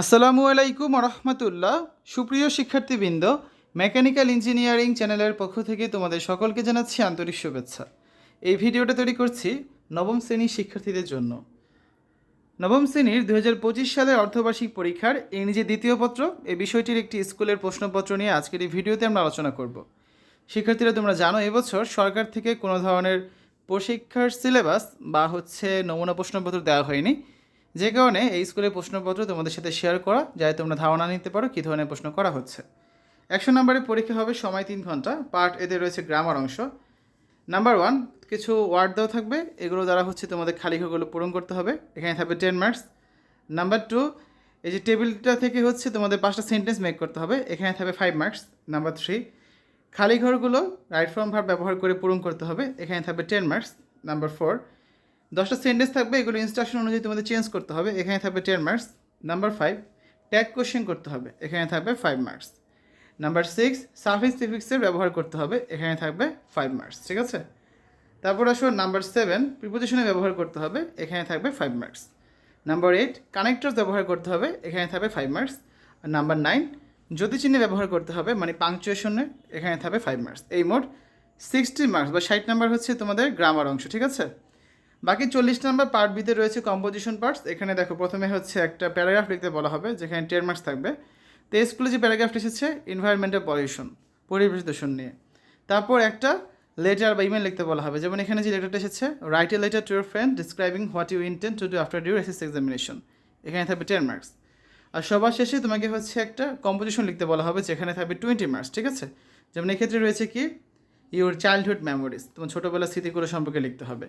আসসালামু আলাইকুম রহমতুল্লাহ সুপ্রিয় শিক্ষার্থীবৃন্দ, মেকানিক্যাল ইঞ্জিনিয়ারিং চ্যানেলের পক্ষ থেকে তোমাদের সকলকে জানাচ্ছি আন্তরিক শুভেচ্ছা। এই ভিডিওটা তৈরি করছি নবম শ্রেণির শিক্ষার্থীদের জন্য। নবম শ্রেণির দু হাজার পঁচিশ সালের অর্ধবার্ষিক পরীক্ষার ইংরেজি দ্বিতীয় পত্র, এই বিষয়টির একটি স্কুলের প্রশ্নপত্র নিয়ে আজকের এই ভিডিওতে আমরা আলোচনা করব। শিক্ষার্থীরা, তোমরা জানো, এবছর সরকার থেকে কোনো ধরনের প্রশিক্ষার সিলেবাস বা হচ্ছে নমুনা প্রশ্নপত্র দেওয়া হয়নি। যে কারণে এই স্কুলের প্রশ্নপত্র তোমাদের সাথে শেয়ার করা, যাতে তোমরা ধারণা নিতে পারো কী ধরনের প্রশ্ন করা হচ্ছে। একশো নম্বরের পরীক্ষা হবে সময় তিন ঘণ্টা পার্ট এতে রয়েছে গ্রামার অংশ। নাম্বার ওয়ান কিছু ওয়ার্ড দেওয়া থাকবে, এগুলো দ্বারা হচ্ছে তোমাদের খালি ঘরগুলো পূরণ করতে হবে, এখানে থাকবে টেন মার্কস নাম্বার টু এই যে টেবিলটা থেকে হচ্ছে তোমাদের পাঁচটা সেন্টেন্স মেক করতে হবে, এখানে থাকবে ফাইভ মার্কস নাম্বার থ্রি খালি ঘরগুলো রাইট ফ্রম ভার ব্যবহার করে পূরণ করতে হবে, এখানে থাকবে টেন মার্কস নাম্বার ফোর দশটা সেন্টেন্স থাকবে, এগুলো ইনস্ট্রাকশন অনুযায়ী তোমাদের চেঞ্জ করতে হবে। এখানে থাকবে ten marks number five tag question করতে হবে। এখানে থাকবে five marks number six suffix প্রিফিক্সের ব্যবহার করতে হবে। এখানে থাকবে ফাইভ মার্কস ঠিক আছে? তারপর আসো নাম্বার সেভেন প্রিপোজিশনে ব্যবহার করতে হবে। এখানে থাকবে five marks number eight connectors ব্যবহার করতে হবে। এখানে থাকবে ফাইভ মার্কস আর নাম্বার নাইন জ্যোতিচিহ্নে ব্যবহার করতে হবে মানে পাংচুয়েশনে এখানে থাকবে ফাইভ মার্কস এই মোট সিক্সটি মার্কস বা ষাট নাম্বার হচ্ছে তোমাদের গ্রামার অংশ, ঠিক আছে? বাকি চল্লিশ নাম্বার পার্ট বিতে রয়েছে কম্পোজিশন পার্টস এখানে দেখো, প্রথমে হচ্ছে একটা প্যারাগ্রাফ লিখতে বলা হবে, যেখানে টেন মার্কস থাকবে। তো স্কুলে যে প্যারাগ্রাফটি এসেছে এনভায়রনমেন্টাল পলিউশন পরিবেশ দূষণ নিয়ে। তারপর একটা লেটার বা ইমেল লিখতে বলা হবে, যেমন এখানে যে লেটারটা এসেছে write a letter to your friend describing what you intend to do after ডিউর SS examination এখানে থাকবে টেন মার্কস আর সবার শেষে তোমাকে হচ্ছে একটা কম্পোজিশন লিখতে বলা হবে, যেখানে থাকবে টোয়েন্টি মার্কস ঠিক আছে? যেমন এক্ষেত্রে রয়েছে কি ইউর চাইল্ডহুড মেমোরিজ তোমার ছোটোবেলার স্মৃতিগুলো সম্পর্কে লিখতে হবে।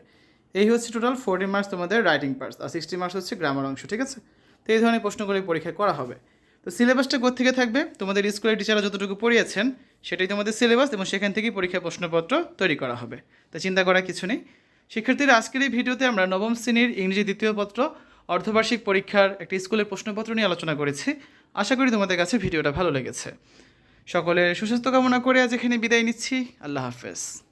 এই হচ্ছে টোটাল ফোরটি মার্কস তোমাদের রাইটিং পার্টস আর সিক্সটি মার্কস হচ্ছে গ্রামার অংশ, ঠিক আছে? তো এই ধরনের প্রশ্নগুলি পরীক্ষা করা হবে। তো সিলেবাসটা থেকে থাকবে? তোমাদের স্কুলের টিচাররা যতটুকু পড়িয়েছেন, সেটাই তোমাদের সিলেবাস এবং সেখান থেকেই পরীক্ষা প্রশ্নপত্র তৈরি করা হবে। তো চিন্তা করার কিছু নেই। শিক্ষার্থীরা, আজকের এই ভিডিওতে আমরা নবম শ্রেণির ইংরেজি দ্বিতীয় পত্র, অর্ধবার্ষিক পরীক্ষার একটি স্কুলের প্রশ্নপত্র নিয়ে আলোচনা করেছি। আশা করি তোমাদের কাছে ভিডিওটা ভালো লেগেছে। সকলের সুস্বাস্থ্য কামনা করে আজ এখানে বিদায় নিচ্ছি। আল্লাহ হাফেজ।